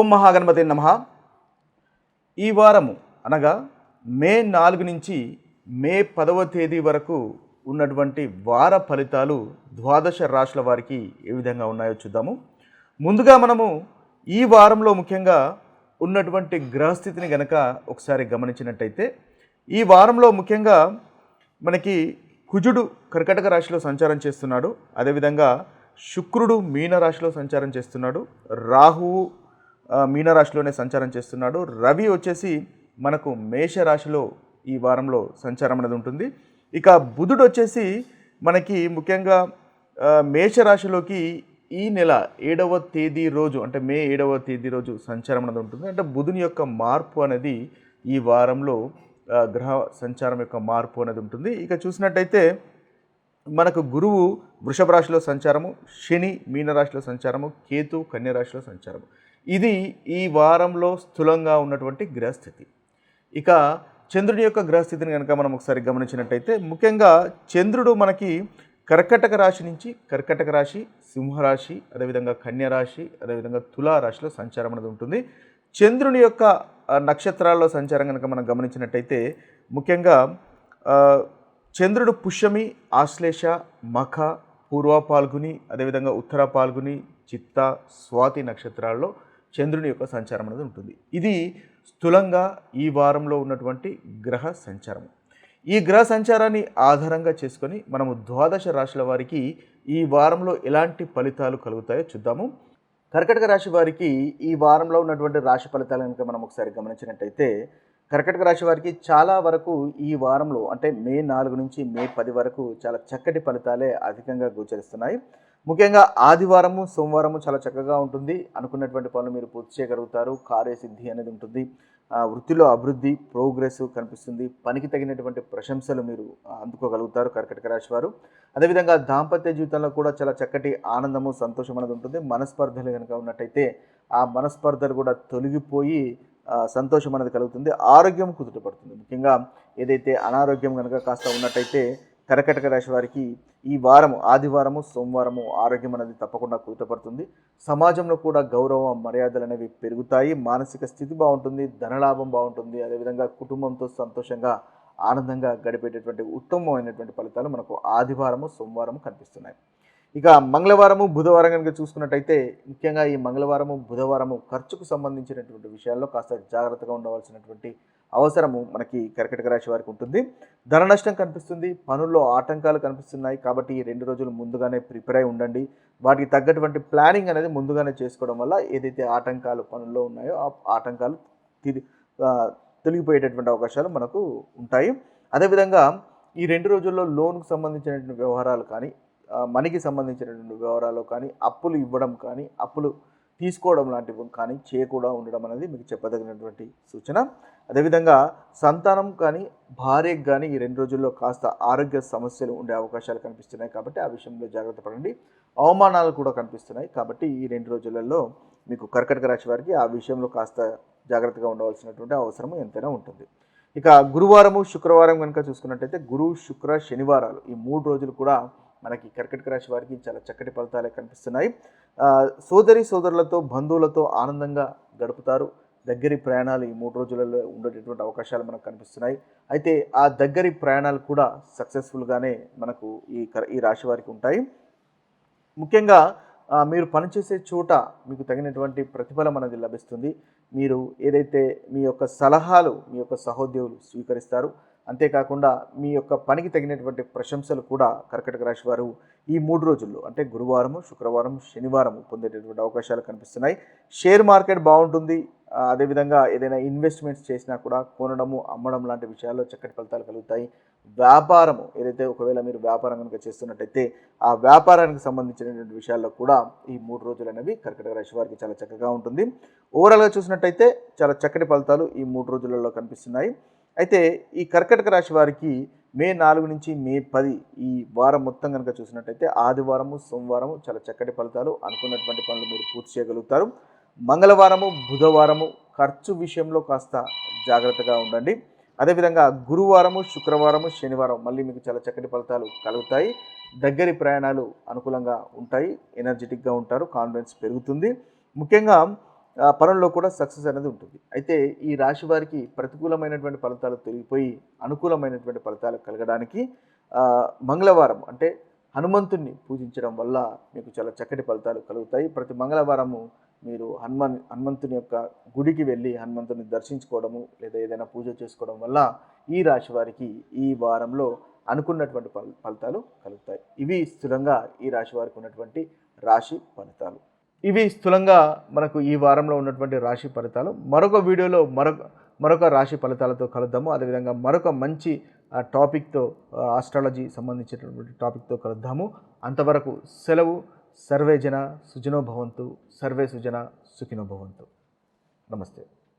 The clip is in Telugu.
ఓం మహాగణపతి నమ. ఈ వారము అనగా మే నాలుగు నుంచి మే పదవ తేదీ వరకు ఉన్నటువంటి వార ఫలితాలు ద్వాదశ రాశుల వారికి ఏ విధంగా ఉన్నాయో చూద్దాము. ముందుగా మనము ఈ వారంలో ముఖ్యంగా ఉన్నటువంటి గ్రహస్థితిని గనక ఒకసారి గమనించినట్టయితే ఈ వారంలో ముఖ్యంగా మనకి కుజుడు కర్కటక రాశిలో సంచారం చేస్తున్నాడు. అదేవిధంగా శుక్రుడు మీన రాశిలో సంచారం చేస్తున్నాడు. రాహువు మీనరాశిలోనే సంచారం చేస్తున్నాడు. రవి వచ్చేసి మనకు మేషరాశిలో ఈ వారంలో సంచారం అనేది ఉంటుంది. ఇక బుధుడు వచ్చేసి మనకి ముఖ్యంగా మేషరాశిలోకి ఈ నెల ఏడవ తేదీ రోజు అంటే మే ఏడవ తేదీ రోజు సంచారం అనేది ఉంటుంది. అంటే బుధుని యొక్క మార్పు అనేది ఈ వారంలో గ్రహ సంచారం యొక్క మార్పు అనేది ఉంటుంది. ఇక చూసినట్టయితే మనకు గురువు వృషభ రాశిలో సంచారము శని మీనరాశిలో సంచారము కేతు కన్య రాశిలో సంచారము. ఇది ఈ వారంలో స్థూలంగా ఉన్నటువంటి గ్రహస్థితి. ఇక చంద్రుని యొక్క గ్రహస్థితిని కనుక మనం ఒకసారి గమనించినట్టయితే ముఖ్యంగా చంద్రుడు మనకి కర్కటక రాశి నుంచి కర్కటక రాశి సింహరాశి అదేవిధంగా కన్యరాశి అదేవిధంగా తులా రాశిలో సంచారం అనేది ఉంటుంది. చంద్రుని యొక్క నక్షత్రాల్లో సంచారం కనుక మనం గమనించినట్టయితే ముఖ్యంగా చంద్రుడు పుష్యమి ఆశ్లేష మఖ పూర్వ పాల్గుని అదేవిధంగా ఉత్తర పాల్గుని చిత్త స్వాతి నక్షత్రాల్లో చంద్రుని యొక్క సంచారం అనేది ఉంటుంది. ఇది స్థూలంగా ఈ వారంలో ఉన్నటువంటి గ్రహ సంచారం. ఈ గ్రహ సంచారాన్ని ఆధారంగా చేసుకొని మనము ద్వాదశ రాశుల వారికి ఈ వారంలో ఎలాంటి ఫలితాలు కలుగుతాయో చూద్దాము. కర్కటక రాశి వారికి ఈ వారంలో ఉన్నటువంటి రాశి ఫలితాలు కనుక మనం ఒకసారి గమనించినట్టయితే కర్కటక రాశి వారికి చాలా వరకు ఈ వారంలో అంటే మే నాలుగు నుంచి మే పది వరకు చాలా చక్కటి ఫలితాలే అధికంగా గోచరిస్తున్నాయి. ముఖ్యంగా ఆదివారము సోమవారము చాలా చక్కగా ఉంటుంది. అనుకున్నటువంటి పనులు మీరు పూర్తి చేయగలుగుతారు. కార్యసిద్ధి అనేది ఉంటుంది. వృత్తిలో అభివృద్ధి ప్రోగ్రెస్ కనిపిస్తుంది. పనికి తగినటువంటి ప్రశంసలు మీరు అందుకోగలుగుతారు కర్కటక రాశి వారు. అదేవిధంగా దాంపత్య జీవితంలో కూడా చాలా చక్కటి ఆనందము సంతోషం అనేది ఉంటుంది. మనస్పర్ధలు కనుక ఉన్నట్టయితే ఆ మనస్పర్ధలు కూడా తొలగిపోయి సంతోషం అనేది కలుగుతుంది. ఆరోగ్యం కుదుటపడుతుంది ముఖ్యంగా ఏదైతే అనారోగ్యం కనుక కాస్త ఉన్నట్టయితే కర్కటక రాశి వారికి ఈ వారము ఆదివారము సోమవారము ఆరోగ్యం అనేది తప్పకుండా కుదుటపడుతుంది. సమాజంలో కూడా గౌరవ మర్యాదలు అనేవి పెరుగుతాయి. మానసిక స్థితి బాగుంటుంది ధనలాభం బాగుంటుంది. అదేవిధంగా కుటుంబంతో సంతోషంగా ఆనందంగా గడిపేటటువంటి ఉత్తమమైనటువంటి ఫలితాలు మనకు ఆదివారము సోమవారము కనిపిస్తున్నాయి. ఇక మంగళవారము బుధవారం కనుక చూసుకున్నట్టయితే ముఖ్యంగా ఈ మంగళవారము బుధవారము ఖర్చుకు సంబంధించినటువంటి విషయాల్లో కాస్త జాగ్రత్తగా ఉండవలసినటువంటి అవసరము మనకి కర్కటక రాశి వారికి ఉంటుంది. ధన నష్టం కనిపిస్తుంది పనుల్లో ఆటంకాలు కనిపిస్తున్నాయి కాబట్టి ఈ రెండు రోజులు ముందుగానే ప్రిపేర్ అయి ఉండండి. వాటికి తగ్గటువంటి ప్లానింగ్ అనేది ముందుగానే చేసుకోవడం వల్ల ఏదైతే ఆటంకాలు పనుల్లో ఉన్నాయో ఆ ఆటంకాలు తిరి తొలగిపోయేటటువంటి అవకాశాలు మనకు ఉంటాయి. అదేవిధంగా ఈ రెండు రోజుల్లో లోన్కు సంబంధించినటువంటి వ్యవహారాలు కానీ మనీకి సంబంధించినటువంటి వ్యవహారాలు కానీ అప్పులు ఇవ్వడం కానీ అప్పులు తీసుకోవడం లాంటివి కానీ చేయకుండా ఉండడం అనేది మీకు చెప్పదగినటువంటి సూచన. అదేవిధంగా సంతానం కానీ భార్యకు కానీ ఈ రెండు రోజుల్లో కాస్త ఆరోగ్య సమస్యలు ఉండే అవకాశాలు కనిపిస్తున్నాయి కాబట్టి ఆ విషయంలో జాగ్రత్త పడండి. అవమానాలు కూడా కనిపిస్తున్నాయి కాబట్టి ఈ రెండు రోజులలో మీకు కర్కటక రాశి వారికి ఆ విషయంలో కాస్త జాగ్రత్తగా ఉండవలసినటువంటి అవసరం ఎంతైనా ఉంటుంది. ఇక గురువారము శుక్రవారం కనుక చూసుకున్నట్టయితే గురు శుక్ర శనివారాలు ఈ మూడు రోజులు కూడా మనకి కర్కటక రాశి వారికి చాలా చక్కటి ఫలితాలే కనిపిస్తున్నాయి. సోదరి సోదరులతో బంధువులతో ఆనందంగా గడుపుతారు. దగ్గరి ప్రయాణాలు ఈ మూడు రోజులలో ఉండేటటువంటి అవకాశాలు మనకు కనిపిస్తున్నాయి. అయితే ఆ దగ్గరి ప్రయాణాలు కూడా సక్సెస్ఫుల్గానే మనకు ఈ ఈ రాశి వారికి ఉంటాయి. ముఖ్యంగా మీరు పనిచేసే చోట మీకు తగినటువంటి ప్రతిఫలం అనేది లభిస్తుంది. మీరు ఏదైతే మీ యొక్క సలహాలు మీ యొక్క సహోద్యోగులు స్వీకరిస్తారు అంతేకాకుండా మీ యొక్క పనికి తగినటువంటి ప్రశంసలు కూడా కర్కటక రాశి వారు ఈ మూడు రోజుల్లో అంటే గురువారము శుక్రవారం శనివారం పొందేటటువంటి అవకాశాలు కనిపిస్తున్నాయి. షేర్ మార్కెట్ బాగుంటుంది. అదేవిధంగా ఏదైనా ఇన్వెస్ట్మెంట్స్ చేసినా కూడా కొనడము అమ్మడం లాంటి విషయాల్లో చక్కటి ఫలితాలు కలుగుతాయి. వ్యాపారము ఏదైతే ఒకవేళ మీరు వ్యాపారం కనుక చేస్తున్నట్టయితే ఆ వ్యాపారానికి సంబంధించినటువంటి విషయాల్లో కూడా ఈ మూడు రోజులు అనేవి కర్కటక రాశి వారికి చాలా చక్కగా ఉంటుంది. ఓవరాల్గా చూసినట్టయితే చాలా చక్కటి ఫలితాలు ఈ మూడు రోజులలో కనిపిస్తున్నాయి. అయితే ఈ కర్కటక రాశి వారికి మే నాలుగు నుంచి మే పది ఈ వారం మొత్తం కనుక చూసినట్టయితే ఆదివారము సోమవారము చాలా చక్కటి ఫలితాలు అనుకున్నటువంటి పనులు మీరు పూర్తి చేయగలుగుతారు. మంగళవారము బుధవారము ఖర్చు విషయంలో కాస్త జాగ్రత్తగా ఉండండి. అదేవిధంగా గురువారము శుక్రవారము శనివారం మళ్ళీ మీకు చాలా చక్కటి ఫలితాలు కలుగుతాయి. దగ్గరి ప్రయాణాలు అనుకూలంగా ఉంటాయి. ఎనర్జెటిక్గా ఉంటారు. కాన్ఫిడెన్స్ పెరుగుతుంది. ముఖ్యంగా పనుల్లో కూడా సక్సెస్ అనేది ఉంటుంది. అయితే ఈ రాశి వారికి ప్రతికూలమైనటువంటి ఫలితాలు తొలగిపోయి అనుకూలమైనటువంటి ఫలితాలు కలగడానికి మంగళవారం అంటే హనుమంతుణ్ణి పూజించడం వల్ల మీకు చాలా చక్కటి ఫలితాలు కలుగుతాయి. ప్రతి మంగళవారము మీరు హనుమాన్ హనుమంతుని యొక్క గుడికి వెళ్ళి హనుమంతుని దర్శించుకోవడము లేదా ఏదైనా పూజ చేసుకోవడం వల్ల ఈ రాశి వారికి ఈ వారంలో అనుకున్నటువంటి ఫల ఫలితాలు కలుగుతాయి. ఇవి స్థిరంగా ఈ రాశి వారికి ఉన్నటువంటి రాశి ఫలితాలు. ఇవి స్థూలంగా మనకు ఈ వారంలో ఉన్నటువంటి రాశి ఫలితాలు. మరొక వీడియోలో మరొక మరొక రాశి ఫలితాలతో కలుద్దాము. అదేవిధంగా మరొక మంచి టాపిక్తో ఆస్ట్రాలజీ సంబంధించినటువంటి టాపిక్తో కలుద్దాము. అంతవరకు సెలవు. సర్వే జన సుజనో భవంతు. సర్వే సుజన సుఖినో భవంతు. నమస్తే.